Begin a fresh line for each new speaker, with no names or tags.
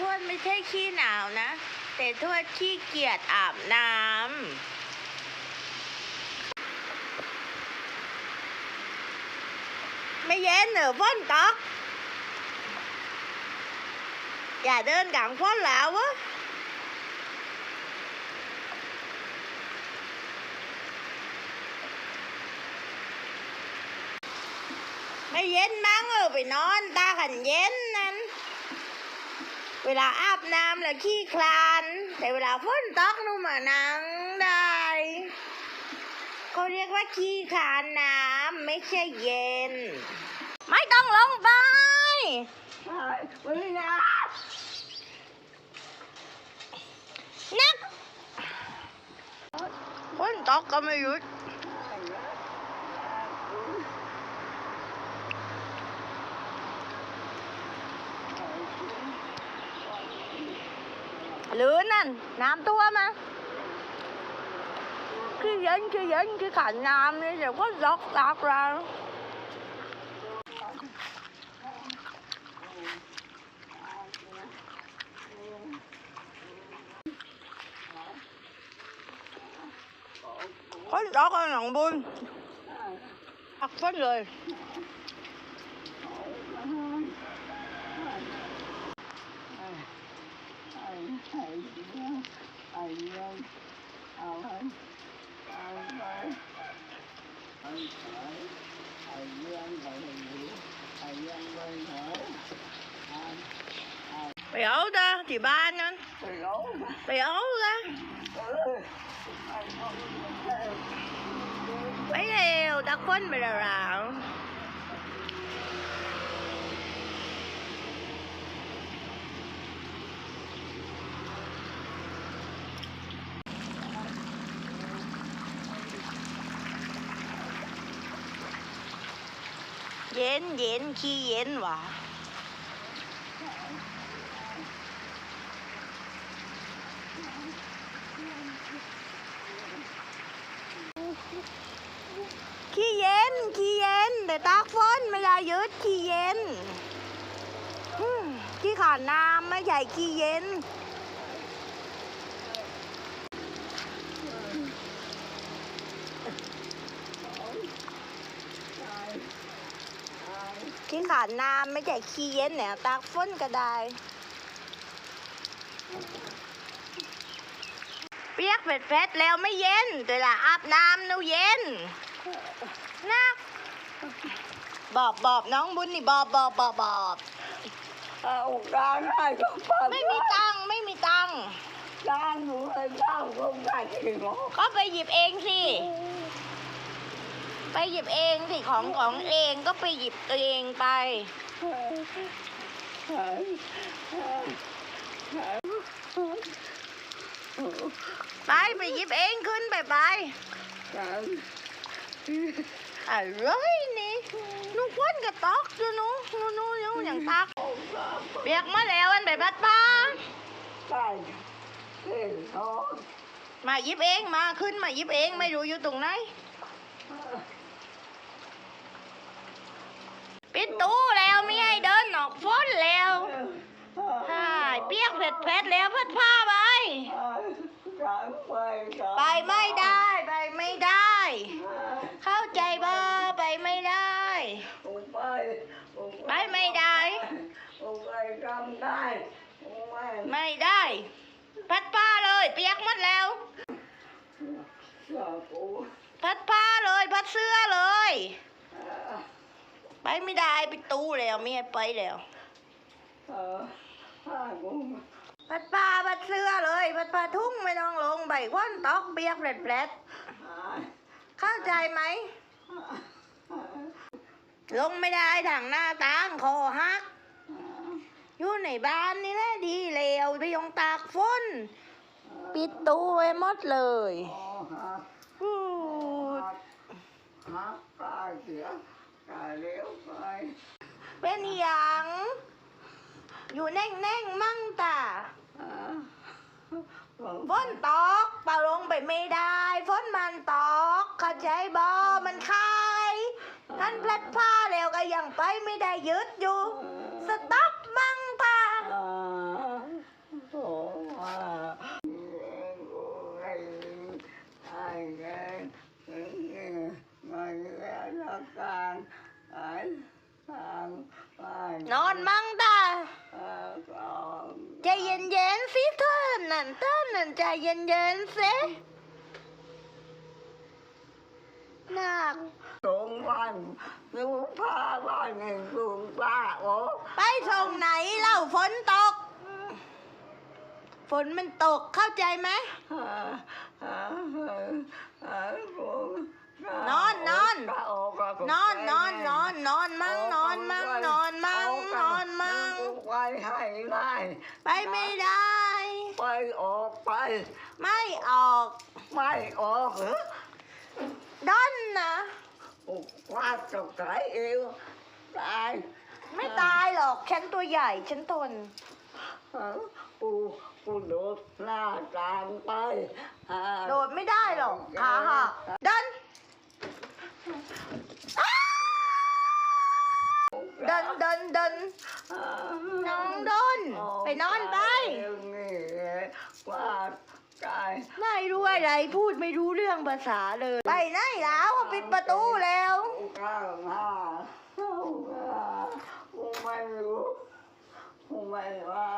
ทวดไม่ใช่ขี้หนาวนะ แต่ทวดขี้เกียจอาบน้ำไม่เย็นเหรอฝนตกอย่าเดินกลางฝนแล้ววะไม่เย็นมั้งเออไปนอนตาขันเย็นนั้น เวลาอาบน้ำแล้วขี้คลาน แต่เวลาฝนตกนุ่มมานั่งได้เขาเรียกว่าขี้คลานน้ำไม่ใช่เย็น ไม่ต้องลงไป
ไม่นะ
นักฝนตกก็ไม่หยุด หรือนั่นน้ำท่วมไหมคือเย็นคือเย็นคือ ขันน้ำนี่เดี๋ยวก็ลอกลอก เย็นเย็นขี้เย็นวะขี้เย็นขี้เย็นแต่ตากฝนไม่ได้ยืดขี้เย็นขี้ขาดน้ำไม่ใหญ่ขี้เย็น ขี้ขาดน้ำไม่ใช่ขี้เย็นเนี่ยตากฝนก็ได้เปียกเผ็ดๆแล้วไม่เย็นแต่ละอาบน้ำนูเย็นนะบอบๆบน้องบุญนี่บอบๆบอบๆบ
เอาด้านให้ก็ฟัง
ไม่มีตังค์ไม่มีตังค์
ด้านหนูให้ด้านคงได้จริงหรอ
ก็ไปหยิบเองสิ ไปหยิบเองสิของของเองก็ไปหยิบเองไป ไปไปหยิบเองขึ้นไปไปอะไรนี่หนูควนกระตอกอยู่หนูหนูหนูหนูอย่างตักเบียกมาแล้วอันไปบัดป้า
ใช่เห็นท้อง
มาหยิบเองมาขึ้นมาหยิบเองไม่รู้อยู่ตรงไหน ปิดตู้แล้วไม่ให้เดินออกฝนแล้วใช่เปียกเผ็ดเผ็ดๆแล้วพัดผ้าไปไปไม่ได้ไปไม่ได้ เข้าใจบ่ไปไม่ได้ ไปไม่ได้ไม่ได้ พัดผ้าเลยเปียกหมดแล้ว พัดผ้าเลยพัดเสื้อเลย ไปไม่ได้ไปตู้แล้วไม่ให้ไปแล้วพัดผ้าพัดเสื้อเลยพัดผ้าทุ่งไม่ต้องลงใบควันตอกเปียกแผลดๆเข้าใจไหม ลงไม่ได้ทางหน้าต่างคอหัก อยู่ในบ้านนี่แหละดีแล้วไปยงตากฝนปิดตู้ไว้หมดเลยพูดเป็นอหย่างอยู่แน่งๆมั่งตาฝนตกเป่าลงไปไม่ได้ฝนมันตกเข้าใจบ่มันคายท่านพลัดผ้าแล้วก็ยังไปไม่ได้ยึดอยู่ สต๊อปมั่งตา
นอนมั่งตา
ใจเย็นๆสิเธอนั่นเธอนั่นใจเย็นๆสินั
งสงบ้านส่งผ้าบ้านเงนส่งป้าโอ้
ไปส่งไหนเล่าฝนตก ฝนมันตกเข้าใจไหม ออ
กไป
ไม่ออก
ไม่ออกเหรอ
ดอนนะ
ว่าตกใจเอวตาย
ไม่ตายหรอก ฉันตัวใหญ่ ฉันทน
เออกูกูโดดหน้าตามไปอ่า
โดดไม่ได้หรอกขาหักดัน อ้าดันดันดัน
อ่า
น้องดนไปนอนไป
เรื่องนี้ว่าตาย
ไม่รู้อะไรพูดไม่รู้เรื่องภาษาเลย ไปไหนแล้วปิดประตูแล้ว
ก้าวหน้าก้าวหน้ากูไม่รู้กูไม่ว่าอยู่แล้วก็ไม่ว่า